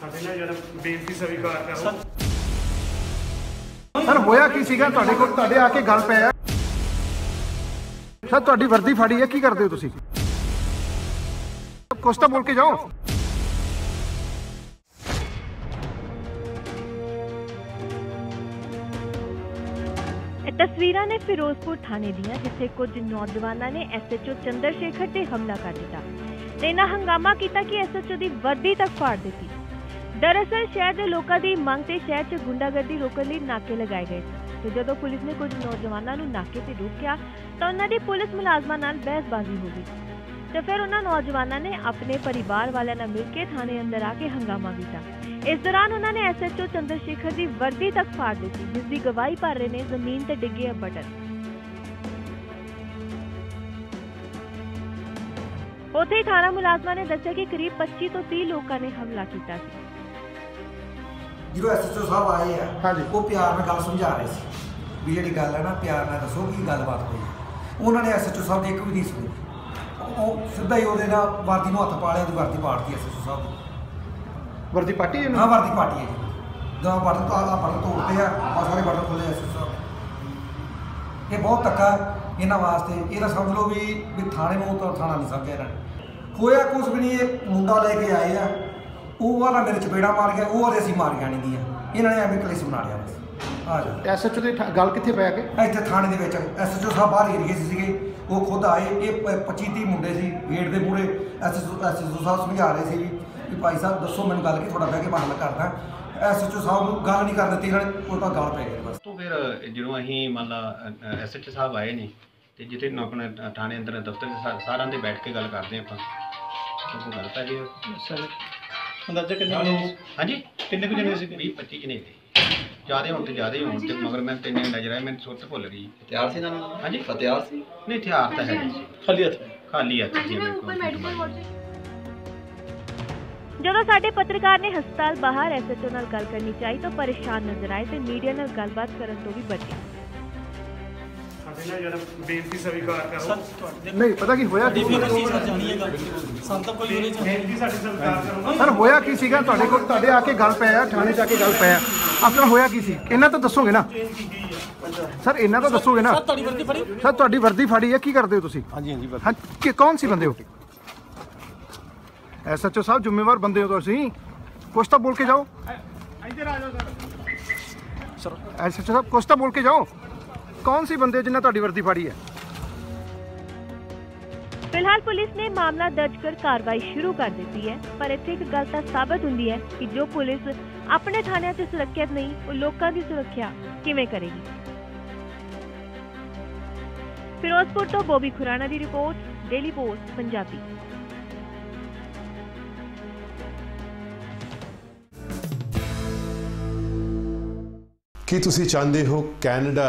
ਸਾਡੇ ਨਾਲ ਜਿਹੜਾ ਬੇਨਤੀ ਸਵੀਕਾਰ ਕਰੋ ਸਰ ਹੋਇਆ ਕੀ ਸੀਗਾ? ਤੁਹਾਡੇ ਕੋਲ ਤੁਹਾਡੇ ਆ ਕੇ ਗੱਲ ਪਿਆ ਸਰ ਤੁਹਾਡੀ ਵਰਦੀ ਫਾੜੀ ਹੈ ਕੀ ਕਰਦੇ ਹੋ ਤੁਸੀਂ? ਕੁਛ ਤਾਂ ਬੋਲ ਕੇ ਜਾਓ। ਇਹ ਤਸਵੀਰਾਂ ਨੇ ਫਿਰੋਜ਼ਪੁਰ ਥਾਣੇ ਦੀਆਂ ਜਿੱਥੇ ਕੁਝ ਨੌਜਵਾਨਾਂ ਨੇ ਐਸਐਚਓ ਚੰਦਰ ਸ਼ੇਖਰ ਤੇ ਹਮਲਾ ਕਰ ਦਿੱਤਾ। ਤੇ ਇਹਨਾਂ ਹੰਗਾਮਾ ਕੀਤਾ ਕਿ ਐਸਐਚਓ ਦੀ ਵਰਦੀ ਤੱਕ ਫਾੜ ਦਿੱਤੀ। ਦਰਅਸਲ ਸ਼ਹਿਰ ਦੇ ਲੋਕਾਂ ਦੀ ਮੰਗ ਤੇ ਸ਼ਹਿਰ 'ਚ ਗੁੰਡਾਗਰਦੀ ਰੋਕਣ ਲਈ ਨਾਕੇ ਲਗਾਏ ਗਏ ਤੇ ਜਦੋਂ ਪੁਲਿਸ ਨੇ ਕੁਝ ਨੌਜਵਾਨਾਂ ਨੂੰ ਨਾਕੇ ਤੇ ਰੋਕਿਆ, ਤਾਂ ਉਹਨਾਂ ਦੀ ਪੁਲਿਸ ਮੁਲਾਜ਼ਮਾਂ ਨਾਲ ਬਹਿਸਬਾਜ਼ੀ ਹੋ ਗਈ। ਤੇ ਫਿਰ ਉਹਨਾਂ ਨੌਜਵਾਨਾਂ ਨੇ ਆਪਣੇ ਪਰਿਵਾਰ ਵਾਲਿਆਂ ਨਾਲ ਮਿਲ ਕੇ ਥਾਣੇ ਅੰਦਰ ਆ ਕੇ ਹੰਗਾਮਾ ਕੀਤਾ। ਇਸ ਦੌਰਾਨ ਉਹਨਾਂ ਨੇ ਐਸਐਚਓ ਚੰਦਰ ਸ਼ੇਖਰ ਦੀ ਵਰਦੀ ਤੱਕ ਫਾੜ ਦਿੱਤੀ, ਜਿਸ ਦੀ ਗਵਾਹੀ ਭਰ ਰਹੇ ਨੇ ਜ਼ਮੀਨ ਤੇ ਡਿੱਗੇ ਬਟਨ। ਉੱਥੇ ਥਾਣਾ ਮੁਲਾਜ਼ਮਾਂ ਨੇ ਦੱਸਿਆ ਕਿ ਕਰੀਬ 25 ਤੋਂ 30 ਲੋਕਾਂ ਨੇ ਹਮਲਾ ਕੀਤਾ ਸੀ। ਜਦੋਂ ਐਸਐਚਓ ਸਾਹਿਬ ਆਏ ਆ ਹਾਂਜੀ। ਉਹ ਪਿਆਰ ਨਾਲ ਗੱਲ ਸਮਝਾ ਰਹੇ ਸੀ ਵੀ ਜਿਹੜੀ ਗੱਲ ਹੈ ਨਾ ਪਿਆਰ ਨਾਲ ਦੱਸੋ ਕੀ ਗੱਲਬਾਤ ਹੋਈ ਉਹਨਾਂ ਨੇ ਐਸਐਚਓ ਸਾਹਿਬ ਦੀ ਇੱਕ ਵੀ ਨਹੀਂ ਸੁਣੀ। ਉਹ- ਉਹ ਸਿੱਧਾ ਹੀ ਉਹਦੇ ਨਾਲ ਵਰਦੀ ਨੂੰ ਹੱਥ ਪਾ ਲਿਆ ਉਹਦੀ ਵਰਦੀ ਪਾੜਤੀ ਐਸਐਚਓ ਸਾਹਿਬ ਦੀ। ਵਰਦੀ ਪਾਟੀ ਹਾਂ ਇਹਨੂੰ ਵਰਦੀ ਪਾਟੀ ਹੈ ਜੀ। ਜਦੋਂ ਬਟਨ ਤੋਂ ਆ ਬਟਨ ਤੋੜਦੇ ਆ ਆ ਸਾਰੇ ਬਟਨ ਖੁੱਲੇ ਐਸਐਚਓ ਸਾਹਿਬ ਇਹ ਬਹੁਤ ਧੱਕਾ ਹੈ ਇਹਨਾਂ ਵਾਸਤੇ। ਇਹ ਤਾਂ ਸਮਝ ਲਓ ਵੀ ਵੀ ਥਾਣੇ ਨੂੰ ਤਾਂ ਥਾਣਾ ਨਹੀਂ ਸਮਝਿਆ ਇਹਨਾਂ ਨੇ। ਹੋਇਆ ਕੁਝ ਵੀ ਨਹੀਂ ਇਹ ਮੁੰਡਾ ਲੈ ਕੇ ਆਏ ਆ। ਉਹ ਵਾਲਾ ਮੇਰੇ ਚਪੇੜਾ ਮਾਰ ਗਿਆ ਉਹ ਵਾਲੇ ਅਸੀਂ ਮਾਰੀਆਂ ਨਹੀਂ ਗਈਆਂ ਇਹਨਾਂ ਨੇ ਐਵੇਂ ਕਲੇਸ਼ ਬਣਾ ਲਿਆ ਬਸ। ਆ ਜਾ। ਐਸਐਚਓ ਦੀ ਠਾ- ਗੱਲ ਕਿੱਥੇ ਪੈ ਕੇ ਇੱਥੇ ਥਾਣੇ ਦੇ ਵਿੱਚ ਐਸਐਚਓ ਸਾਹਿਬ ਬਾਹਰ ਏਰੀਏ 'ਚ ਸੀਗੇ। ਉਹ ਖੁਦ ਆਏ ਇਹ 25 30 ਮੁੰਡੇ ਸੀ ਗੇਟ ਦੇ ਮੂਹਰੇ। ਐਸਐਚਓ ਐਸਐਚਓ ਸਾਹਿਬ ਸਮਝਾ ਰਹੇ ਸੀ ਵੀ ਭਾਈ ਸਾਹਿਬ ਦੱਸੋ ਮੈਨੂੰ ਗੱਲ ਕੀ ਥੋੜਾ ਬਹਿ ਕੇ ਹੱਲ ਕਰਦਾ ਐਸਐਚਓ ਸਾਹਿਬ ਨੂੰ ਗੱਲ ਨਹੀਂ ਕਰ ਦਿੱਤੀ ਇਹਨਾਂ ਨੇ ਉਲਟਾ ਗੱਲ ਪੈ ਗਈ ਬਸ। ਤੋਂ ਫਿਰ ਜਦੋਂ ਅਸੀਂ ਮੰਨ ਲਾ ਐਸਐਚ ਸਾਹਿਬ ਆਏ ਨੇ ਤੇ ਜਿੱਥੇ ਨਾ ਆਪਣੇ ਥਾਣੇ ਅੰਦਰ ਦਫ਼ਤਰ 'ਚ ਸਾ- ਸਾਰਿਆਂ ਦੇ ਬੈਠ ਕੇ ਗੱਲ ਕਰਦੇ ਆਪਾਂ ਤਾਂ ਗੱਲ ਪੈ ਗਈ? ਅੰਦਾਜ਼ਾ ਕਿੰਨੇ ਕੁ ਜਣੇ ਸੀ? ਹਾਂਜੀ? ਕਿੰਨੇ ਕੁ ਜਣੇ ਸੀਗੇ? 20 25 ਜਣੇ ਸੀ। ਜਿਆਦੇ ਹੋਣ ਤੇ ਜਿਆਦੇ ਹੋਣ ਤੇ ਮਗਰ ਮੈਂ ਤੇ ਇੰਨੇ ਨਜ਼ਰ ਆਏ ਮੈਨੂੰ ਸੁੱਤ ਭੁੱਲ ਗਈ। ਹਥਿਆਰ ਸੀ ਨਾਲ? ਹਾਂਜੀ। ਹਥਿਆਰ ਸੀ? ਨਹੀਂ ਹਥਿਆਰ ਤਾਂ ਹੈ ਨਹੀਂ ਸੀ। ਖਾਲੀ ਹੱਥ? ਖਾਲੀ ਹੱਥ ਸੀ ਮੇਰੇ ਕੋਲ ਜਦੋਂ ਸਾਡੇ ਪੱਤਰਕਾਰ ਨੇ ਹਸਪਤਾਲ ਬਾਹਰ ਐਸਐਚਓ ਨਾਲ ਗੱਲ ਕਰਨੀ ਚਾਹੀ ਤਾਂ ਪਰੇਸ਼ਾਨ ਨਜ਼ਰ ਆਏ ਤੇ ਮੀਡੀਆ ਨਾਲ ਗੱਲਬਾਤ ਕਰਨ ਤੋਂ ਵੀ ਬਚੇ। ਨਾਲ ਜਿਹੜਾ ਬੇਨਤੀ ਸਵੀਕਾਰ ਕਰੋ। ਸਰ ਤੁਹਾਡੇ ਨਹੀਂ ਪਤਾ ਕੀ ਹੋਇਆ ਕੀ ਵੀ ਅਸੀਂ ਸਰ ਜਾਣੀ ਹੈ ਗੱਲ ਸਾਨੂੰ ਤਾਂ ਕੋਈ ਉਹਦੇ ਚ ਬੇਨਤੀ ਸਾਡੀ ਸਵੀਕਾਰ ਕਰੋ। ਸਰ ਹੋਇਆ ਕੀ ਸੀਗਾ? ਤੁਹਾਡੇ ਕੋਲ ਤੁਹਾਡੇ ਆ ਕੇ ਗੱਲ ਪਿਆ ਥਾਣੇ ਆ ਕੇ ਗੱਲ ਪਿਆ ਆਪਣਾ ਹੋਇਆ ਕੀ ਸੀ? ਇਹਨਾਂ ਤਾਂ ਦੱਸੋਗੇ ਨਾ? ਸਰ ਇਹਨਾਂ ਤਾਂ ਦੱਸੋਗੇ ਨਾ? ਸਰ ਤੁਹਾਡੀ ਵਰਦੀ ਫੜੀ? ਸਰ ਤੁਹਾਡੀ ਵਰਦੀ ਫਾੜੀ ਹੈ? ਕੀ ਕਰਦੇ ਹੋ ਤੁਸੀਂ? ਹਾਂਜੀ ਹਾਂਜੀ ਹਾਂ ਕਿ ਕੌਣ ਸੀ ਬੰਦੇ ਹੋ ਐਸਐਚਓ ਸਾਹਿਬ ਜ਼ਿੰਮੇਵਾਰ ਬੰਦੇ ਹੋ ਤੁਸੀਂ। ਕੁਛ ਤਾਂ ਬੋਲ ਕੇ ਜਾਓ। ਸਰ। ਐਸਐਚਓ ਸਾਹਿਬ ਕੁਛ ਤਾਂ ਬੋਲ ਕੇ ਜਾਓ। ਕੌਣ ਸੀ ਬੰਦੇ ਜਿਨ੍ਹਾਂ ਤੁਹਾਡੀ ਵਰਦੀ ਫਾੜੀ ਹੈ? ਫਿਲਹਾਲ ਪੁਲਿਸ ਨੇ ਮਾਮਲਾ ਦਰਜ ਕਰ ਕਾਰਵਾਈ ਸ਼ੁਰੂ ਕਰ ਦਿੱਤੀ ਹੈ ਪਰ ਇੱਥੇ ਇੱਕ ਗੱਲ ਤਾਂ ਸਾਬਤ ਹੁੰਦੀ ਹੈ ਕਿ ਜੋ ਪੁਲਿਸ ਆਪਣੇ ਥਾਣਿਆਂ 'ਚ ਸੁਰੱਖਿਅਤ ਨਹੀਂ ਉਹ ਲੋਕਾਂ ਦੀ ਸੁਰੱਖਿਆ ਕਿਵੇਂ ਕਰੇਗੀ? ਫਿਰੋਜ਼ਪੁਰ ਤੋਂ ਬੋਬੀ ਖੁਰਾਣਾ ਦੀ ਰਿਪੋਰਟ ਡੇਲੀ ਪੋਸਟ ਪੰਜਾਬੀ। ਕੀ ਤੁਸੀਂ ਚਾਹੁੰਦੇ ਹੋ ਕੈਨੇਡਾ